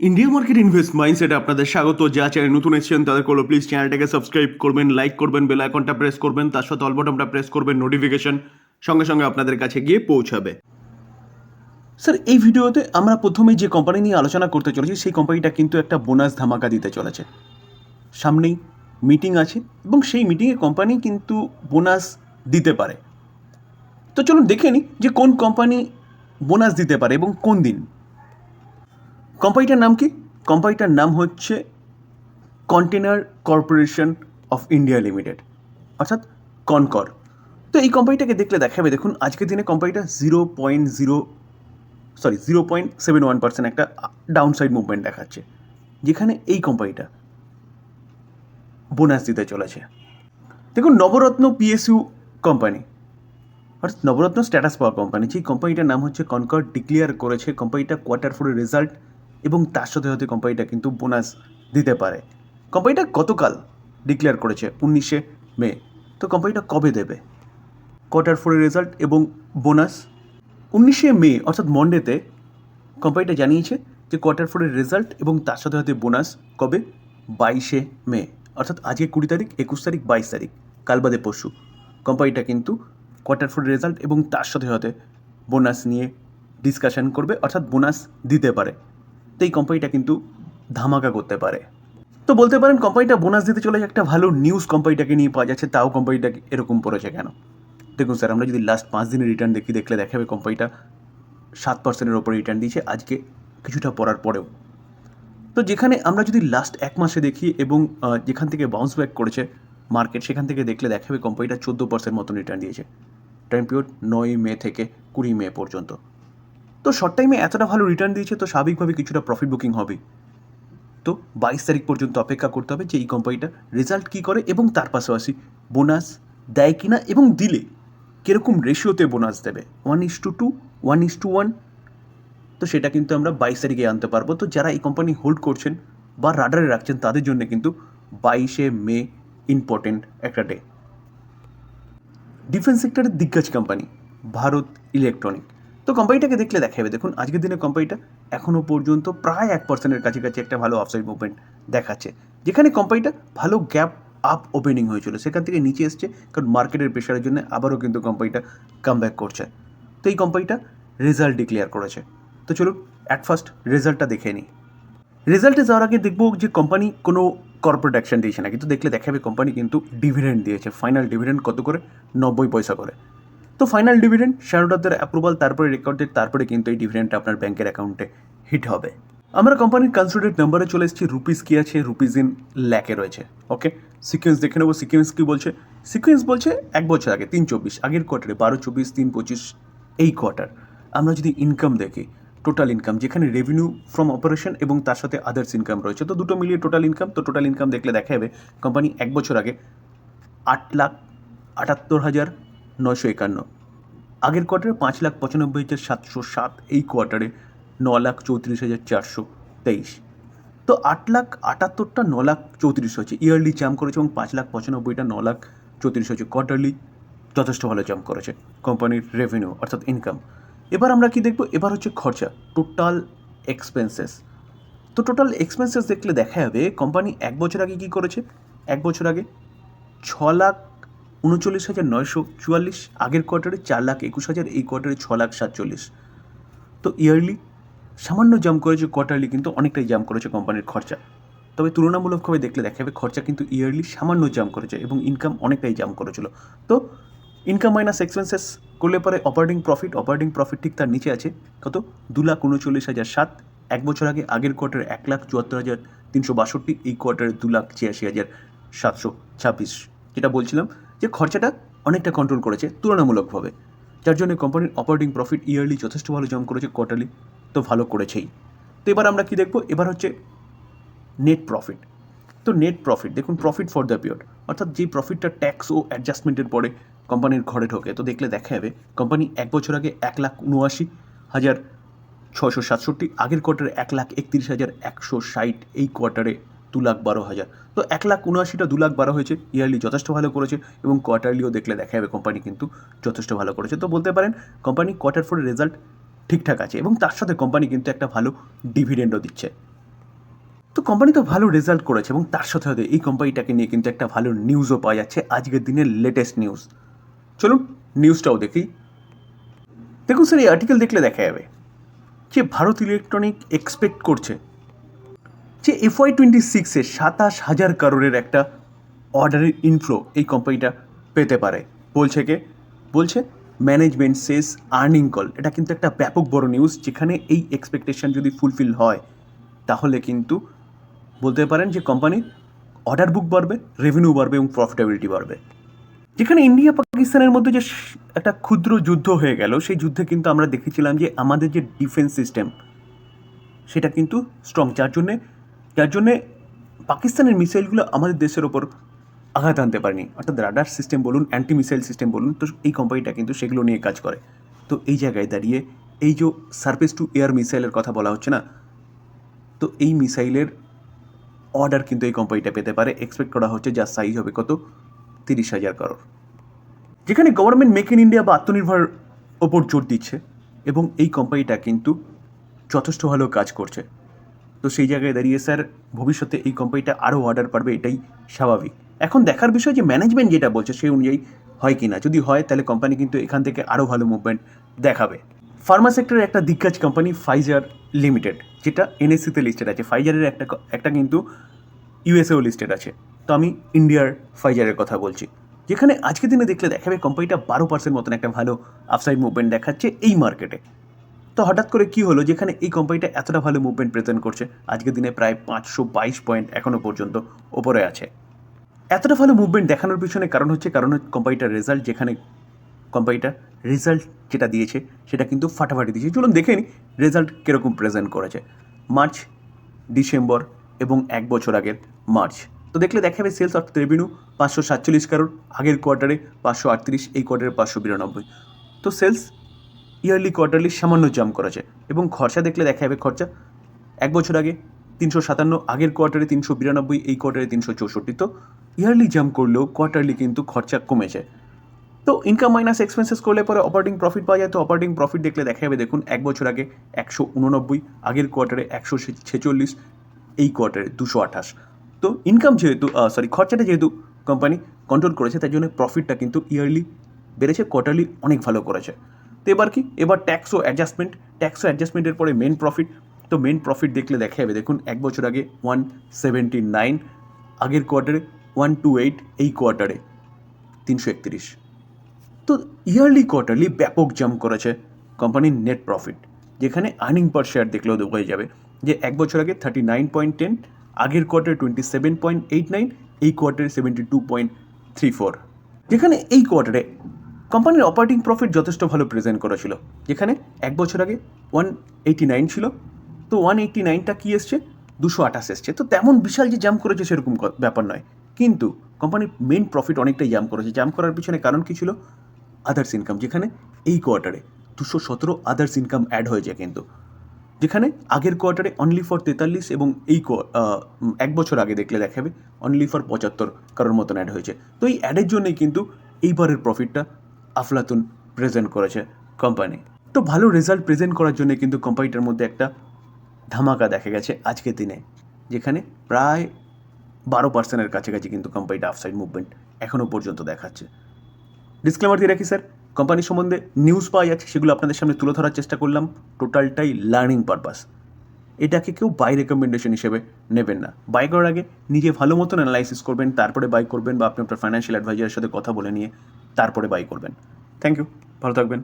India market invest মাইন্ডসেটে আপনাদের স্বাগত। যা চ্যানেল নতুন এসেছেন তাদের করল প্লিজ চ্যানেলটাকে সাবস্ক্রাইব করবেন লাইক করবেন বেল আইকনটা প্রেস করবেন, তার সাথে অল বটনটা প্রেস করবেন নোটিফিকেশন সঙ্গে সঙ্গে আপনাদের কাছে গিয়ে পৌঁছাবে। স্যার এই ভিডিওতে আমরা প্রথমে যে কোম্পানি নিয়ে আলোচনা করতে চলেছি, সেই কোম্পানিটা কিন্তু একটা বোনাস ধামাকা দিতে চলেছে। সামনেই মিটিং আছে, এবং সেই মিটিংয়ে কোম্পানি কিন্তু বোনাস দিতে পারে। তো চলুন দেখে নিই যে কোন কোম্পানি বোনাস দিতে পারে এবং কোন দিন। কোম্পানিটার নাম কি? কোম্পানিটার নাম হচ্ছে container corporation of India limited অর্থাৎ কনকর তো এই কোম্পানিটাকে দেখলে দেখাবে, দেখুন, আজকের দিনে কোম্পানিটা zero point zero sorry zero point seven one percent একটা ডাউন সাইড মুভমেন্ট দেখাচ্ছে, যেখানে এই কোম্পানিটা বোনাস দিতে চলেছে। দেখুন, নবরত্ন পিএসইউ কোম্পানি অর্থাৎ নবরত্ন স্ট্যাটাস পাওয়ার কোম্পানি যেই কোম্পানিটার নাম হচ্ছে কনকর ডিক্লেয়ার করেছে কোম্পানিটা কোয়ার্টার ফোরের রেজাল্ট এবং তার সাথে সাথে কোম্পানিটা কিন্তু বোনাস দিতে পারে। কোম্পানিটা গতকাল ডিক্লেয়ার করেছে উনিশে মে। তো কোম্পানিটা কবে দেবে? কোয়ার্টার ফোরের রেজাল্ট এবং বোনাস উনিশে মে, অর্থাৎ মন্ডেতে কোম্পানিটা জানিয়েছে যে কোয়ার্টার ফোরের রেজাল্ট এবং তার সাথে সাথে বোনাস কবে? বাইশে মে, অর্থাৎ আজকে কুড়ি তারিখ, একুশ তারিখ, বাইশ তারিখ, কাল বাদে পরশু। কোম্পানিটা কিন্তু কোয়ার্টার ফোর রেজাল্ট এবং তার সাথে সাথে বোনাস নিয়ে ডিসকাশন করবে, অর্থাৎ বোনাস দিতে পারে। তো এই কোম্পানিটা কিন্তু ধামাকা করতে পারে। তো বলতে পারেন কোম্পানিটা বোনাস দিতে চলেছে একটা ভালো নিউজ কোম্পানিটাকে নিয়ে পাওয়া যাচ্ছে, তাও কোম্পানিটা এরকম পড়েছে কেন? দেখুন স্যার আমরা যদি লাস্ট পাঁচ দিনের রিটার্ন দেখি, দেখলে দেখাবে কোম্পানিটা সাত পার্সেন্টের ওপরে রিটার্ন দিয়েছে, আজকে কিছুটা পড়ার পরেও। তো যেখানে আমরা যদি লাস্ট এক মাসে দেখি এবং যেখান থেকে বাউন্স ব্যাক করেছে মার্কেট সেখান থেকে দেখলে দেখাবে কোম্পানিটা চোদ্দ পার্সেন্ট মতন রিটার্ন দিয়েছে। টাইম পিরিয়ড নয় মে থেকে কুড়ি মে পর্যন্ত। তো শর্ট টাইমে এতটা ভালো রিটার্ন দিয়েছে, তো স্বাভাবিকভাবে কিছুটা প্রফিট বুকিং হবে। তো বাইশ তারিখ পর্যন্ত অপেক্ষা করতে হবে যে এই কোম্পানিটা রেজাল্ট কী করে এবং তার পাশাপাশি বোনাস দেয় কিনা এবং দিলে কীরকম রেশিওতে বোনাস দেবে। One is two two one is two one তো সেটা কিন্তু আমরা বাইশ তারিখে আনতে পারব। তো যারা এই কোম্পানি হোল্ড করছেন বা রাডারে রাখছেন, তাদের জন্য কিন্তু বাইশে মে ইম্পর্টেন্ট একটা ডে ডিফেন্স সেক্টরের দিগ্গজ কোম্পানি ভারত ইলেকট্রনিক তো কোম্পানিটাকে দেখলে দেখাবে। দেখুন, আজকের দিনে কোম্পানিটা এখনও পর্যন্ত প্রায় এক পার্সেন্টের কাছাকাছি একটা ভালো অফসাইড মুভমেন্ট দেখাচ্ছে। যেখানে কোম্পানিটা ভালো গ্যাপ আপ ওপেনিং হয়েছিল, সেখান থেকে নিচে এসছে, কারণ মার্কেটের প্রেশারের জন্য আবারও কিন্তু কোম্পানিটা কাম করছে। তো এই কোম্পানিটা রেজাল্ট ডিক্লেয়ার করেছে। তো চলুন অ্যাট ফার্স্ট রেজাল্টটা দেখে নিই। রেজাল্টে যাওয়ার আগে দেখব যে কোম্পানি কোনো কর্পোরেট অ্যাকশন দিয়েছে না কিন্তু দেখলে দেখাবে কোম্পানি কিন্তু ডিভিডেন্ড দিয়েছে। ফাইনাল ডিভিডেন্ড কত করে? নব্বই পয়সা করে। তো ফাইনাল ডিভিডেন্ড শেয়ারহোল্ডারদের অ্যাপ্রুভাল তারপরে রেকর্ড তারপরে কিন্তু এই ডিভিডেন্ডটা আপনার ব্যাংকের অ্যাকাউন্টে হিট হবে। আমরা কোম্পানির কনসিডারেট নাম্বারে চলে এসেছি রুপিস কি আছে রুপিস ইন ল্যাকে রয়েছে ওকে সিকোয়েন্স দেখে নেব সিকোয়েন্স কি বলছে? সিকোয়েন্স বলছে এক বছর আগে, তিন চব্বিশ, আগের কোয়ার্টারে বারো চব্বিশ, তিন পঁচিশ, এই কোয়ার্টার আমরা যদি ইনকাম দেখি টোটাল ইনকাম যেখানে রেভিনিউ ফ্রম অপারেশন এবং তার সাথে আদার্স ইনকাম রয়েছে, তো দুটো মিলিয়ে টোটাল ইনকাম তো টোটাল ইনকাম দেখলে দেখা যাবে কোম্পানি এক বছর আগে আট লাখ আটাত্তর হাজার নয়শো একান্ন। আগের কোয়ার্টারে পাঁচ লাখ পঁচানব্বই হাজার সাতশো সাত, এই কোয়ার্টারে ন লাখ চৌত্রিশ হাজার চারশো তেইশ। তো আট লাখ আটাত্তরটা ন লাখ চৌত্রিশ হচ্ছে ইয়ারলি জাম্প করেছে এবং পাঁচ লাখ পঁচানব্বইটা ন লাখ চৌত্রিশ হচ্ছে কোয়ার্টারলি যথেষ্ট ভালো জাম্প করেছে কোম্পানির রেভিনিউ, অর্থাৎ ইনকাম। এবার আমরা কি দেখব? এবার হচ্ছে খরচা, টোটাল এক্সপেন্সেস। তো টোটাল এক্সপেন্সেস দেখলে দেখা যাবে, কোম্পানি এক বছর আগে কী করেছে? এক বছর আগে ছ লাখ উনচল্লিশ হাজার নয়শো চুয়াল্লিশ, আগের কোয়ার্টারে চার লাখ একুশ হাজার, এই কোয়ার্টারে ছ লাখ সাতচল্লিশ। তো ইয়ারলি সামান্য জাম্প করেছে কোয়ার্টারলি কিন্তু অনেকটাই জাম্প করেছে কোম্পানির খরচা। তবে তুলনামূলকভাবে দেখলে দেখা যাবে খরচা কিন্তু ইয়ারলি সামান্য জাম্প করেছে এবং ইনকাম অনেকটাই জাম্প করেছিল। তো ইনকাম মাইনাস এক্সপেন্সেস করলে পরে অপারেটিং প্রফিট অপারেটিং প্রফিট ঠিক তার নিচে আছে। কত? দু লাখ উনচল্লিশ হাজার সাত, এক বছর আগে আগের কোয়ার্টারে এক লাখ চুয়াত্তর হাজার তিনশো বাষট্টি, এই কোয়ার্টারে দু লাখ ছিয়াশি হাজার সাতশো ছাব্বিশ। যেটা বলছিলাম যে খরচাটা অনেকটা কন্ট্রোল করেছে তুলনামূলকভাবে। যার জন্য কোম্পানির অপারেটিং প্রফিট ইয়ারলি যথেষ্ট ভালো জম করেছে কোয়ার্টারলি তো ভালো করেছেই। তো এবার আমরা কি দেখব? এবার হচ্ছে নেট প্রফিট তো নেট প্রফিট দেখুন প্রফিট ফর দ্য পিরিয়ড অর্থাৎ যে প্রফিটটা ট্যাক্স ও অ্যাডজাস্টমেন্টের পরে কোম্পানির ঘরে ঢোকে, তো দেখলে দেখা যাবে কোম্পানি এক বছর আগে এক লাখ উনআশি হাজার ছশো সাতষট্টি, আগের কোয়ার্টারে এক লাখ একত্রিশ হাজার একশো ষাট, এই কোয়ার্টারে দু লাখ বারো হাজার। তো এক লাখ উনআশিটা দু লাখ বারো হয়েছে ইয়ারলি যথেষ্ট ভালো করেছে এবং কোয়ার্টারলিও দেখলে দেখা যাবে কোম্পানি কিন্তু যথেষ্ট ভালো করেছে। তো বলতে পারেন কোম্পানি কোয়ার্টার ফোরের রেজাল্ট ঠিকঠাক আছে এবং তার সাথে কোম্পানি কিন্তু একটা ভালো ডিভিডেন্ডও দিচ্ছে। তো কোম্পানি তো ভালো রেজাল্ট করেছে এবং তার সাথে সাথে এই কোম্পানিটাকে নিয়ে কিন্তু একটা ভালো নিউজও পাওয়া যাচ্ছে। আজকের দিনের লেটেস্ট নিউজ চলুন নিউজটাও দেখি। দেখুন স্যার এই আর্টিকেল দেখলে দেখা যাবে যে ভারত ইলেকট্রনিক এক্সপেক্ট করছে। যে এফওয়াই টোয়েন্টি সিক্সে সাতাশ হাজার কারোরের একটা অর্ডারের ইনফ্লো এই কোম্পানিটা পেতে পারে। বলছে কে? বলছে ম্যানেজমেন্ট সেস আর্নিং কল এটা কিন্তু একটা ব্যাপক বড় নিউজ যেখানে এই এক্সপেকটেশন যদি ফুলফিল হয়, তাহলে কিন্তু বলতে পারেন যে কোম্পানির অর্ডার বুক বাড়বে রেভিনিউ বাড়বে এবং প্রফিটেবিলিটি বাড়বে। যেখানে ইন্ডিয়া পাকিস্তানের মধ্যে যে একটা ক্ষুদ্র যুদ্ধ হয়ে গেল, সেই যুদ্ধে কিন্তু আমরা দেখেছিলাম যে আমাদের যে ডিফেন্স সিস্টেম সেটা কিন্তু স্ট্রং যার জন্যে যার জন্যে পাকিস্তানের মিসাইলগুলো আমাদের দেশের ওপর আঘাত আনতে পারেনি। অর্থাৎ রাডার সিস্টেম বলুন অ্যান্টি মিসাইল সিস্টেম বলুন, তো এই কোম্পানিটা কিন্তু সেগুলো নিয়ে কাজ করে। তো এই জায়গায় দাঁড়িয়ে এই যে সার্ফেস টু এয়ার মিসাইলের কথা বলা হচ্ছে না, তো এই মিসাইলের অর্ডার কিন্তু এই কোম্পানিটা পেতে পারে। এক্সপেক্ট করা হচ্ছে যার সাইজ হবে কত? তিরিশ হাজার করোড় যেখানে গভর্নমেন্ট মেক ইন ইন্ডিয়া বা আত্মনির্ভর ওপর জোর দিচ্ছে এবং এই কোম্পানিটা কিন্তু যথেষ্ট ভালো কাজ করছে। তো সেই জায়গায় দাঁড়িয়ে স্যার, ভবিষ্যতে এই কোম্পানিটা আরও অর্ডার পারবে, এটাই স্বাভাবিক। এখন দেখার বিষয় যে ম্যানেজমেন্ট যেটা বলছে সেই অনুযায়ী হয় কি না? যদি হয়, তাহলে কোম্পানি কিন্তু এখান থেকে আরও ভালো মুভমেন্ট দেখাবে। ফার্মা সেক্টরের একটা দিগ্গজ কোম্পানি ফাইজার লিমিটেড যেটা এনএসসিতে লিস্টেড আছে। ফাইজারের একটা একটা কিন্তু ইউএসএও লিস্টেড আছে। তো আমি ইন্ডিয়ার ফাইজারের কথা বলছি। যেখানে আজকের দিনে দেখলে দেখাবে কোম্পানিটা বারো পার্সেন্ট মতন একটা ভালো আপসাইড মুভমেন্ট দেখাচ্ছে এই মার্কেটে তো হঠাৎ করে কি হলো? যেখানে এই কোম্পানিটা এতটা ভালো মুভমেন্ট প্রেজেন্ট করছে, আজকের দিনে প্রায় পাঁচশো বাইশ পয়েন্ট এখনও পর্যন্ত ওপরে আছে। এতটা ভালো মুভমেন্ট দেখানোর পিছনে কারণ হচ্ছে, কারণ কোম্পানিটার রেজাল্ট যেখানে কোম্পানিটার রেজাল্ট যেটা দিয়েছে, সেটা কিন্তু ফাটাফাটি দিয়েছে। চলুন দেখে নিই রেজাল্ট কীরকম প্রেজেন্ট করেছে। মার্চ ডিসেম্বর এবং এক বছর আগের মার্চ তো দেখলে দেখাবে সেলস অর্থাৎ রেভিনিউ পাঁচশো সাতচল্লিশ কারোর আগের কোয়ার্টারে পাঁচশো আটত্রিশ, এই কোয়ার্টারে পাঁচশো বিরানব্বই। তো সেলস ইয়ারলি কোয়ার্টারলি সামান্য জাম্প করেছে। এবং খরচা দেখলে দেখা যাবে খরচা এক বছর আগে তিনশো সাতান্ন, আগের কোয়ার্টারে তিনশো বিরানব্বই, এই কোয়ার্টারে তিনশো চৌষট্টি। তো ইয়ারলি জাম্প করলেও কোয়ার্টারলি কিন্তু খরচা কমেছে। তো ইনকাম মাইনাস এক্সপেন্সেস করলে পরে অপারেটিং প্রফিট পাওয়া যায়। তো অপারেটিং প্রফিট দেখলে দেখা যাবে দেখুন, এক বছর আগে একশো উননব্বই, আগের কোয়ার্টারে একশো ছেচল্লিশ, এই কোয়ার্টারে দুশো আঠাশ। তো ইনকাম যেহেতু সরি খরচাটা যেহেতু কোম্পানি কন্ট্রোল করেছে, তাই জন্য প্রফিটটা কিন্তু ইয়ারলি বেড়েছে কোয়ার্টারলি অনেক ভালো করেছে। তো এবার কি? এবার ট্যাক্স ও অ্যাডজাস্টমেন্ট ট্যাক্স ও অ্যাডজাস্টমেন্টের পরে মেন প্রফিট তো মেন প্রফিট দেখলে দেখা যাবে, দেখুন এক বছর আগে ওয়ান সেভেন্টি নাইন আগের কোয়ার্টারে ওয়ান টু এইট এই কোয়ার্টারে তিনশো একত্রিশ। তো ইয়ারলি কোয়ার্টারলি ব্যাপক জাম্প করেছে কোম্পানির নেট প্রফিট যেখানে আর্নিং পার শেয়ার দেখলেও হয়ে যাবে যে এক বছর আগে থার্টি নাইন পয়েন্ট টেন আগের কোয়ার্টারে twenty seven point eight nine এই কোয়ার্টারে seventy two point three four যেখানে এই কোয়ার্টারে কোম্পানির অপারেটিং প্রফিট যথেষ্ট ভালো প্রেজেন্ট করেছিল। যেখানে এক বছর আগে ওয়ান এইটি নাইন ছিল। তো ওয়ান এইটি নাইনটা কী এসছে? দুশো আঠাশ এসছে। তো তেমন বিশাল যে জাম্প করেছে সেরকম ব্যাপার নয়। কিন্তু কোম্পানির মেন প্রফিট অনেকটাই জাম্প করেছে। জাম্প করার পিছনে কারণ কী ছিল? আদার্স ইনকাম যেখানে এই কোয়ার্টারে দুশো সতেরো আদার্স ইনকাম অ্যাড হয়েছে কিন্তু। যেখানে আগের কোয়ার্টারে অনলি ফর তেতাল্লিশ এবং এই এক বছর আগে দেখলে দেখাবে অনলি ফর পঁচাত্তর কারোর মতন অ্যাড হয়েছে। তো এই অ্যাডের জন্যই কিন্তু এইবারের প্রফিটটা আফলাতুন প্রেজেন্ট করেছে কোম্পানি তো ভালো রেজাল্ট প্রেজেন্ট করার জন্য কিন্তু কোম্পানিটার মধ্যে একটা ধামাকা দেখা গেছে আজকের দিনে, যেখানে প্রায় বারো পার্সেন্টের কাছাকাছি কিন্তু কোম্পানিটা আফসাইড মুভমেন্ট এখনও পর্যন্ত দেখাচ্ছে। ডিসক্লেমার দিয়ে রাখি স্যার কোম্পানি সম্বন্ধে নিউজ পাওয়া যাচ্ছে, সেগুলো আপনাদের সামনে তুলে ধরার চেষ্টা করলাম। টোটালটাই লার্নিং পারপাস এটাকে কেউ বাই রেকমেন্ডেশন হিসেবে নেবেন না। বাই করার আগে নিজে ভালো মতন অ্যানালাইসিস করবেন, তারপরে বাই করবেন বা আপনি আপনার ফাইন্যান্সিয়াল অ্যাডভাইজারের সাথে কথা বলে নিয়ে তারপরে বাই করবেন। থ্যাংক ইউ ভালো থাকবেন।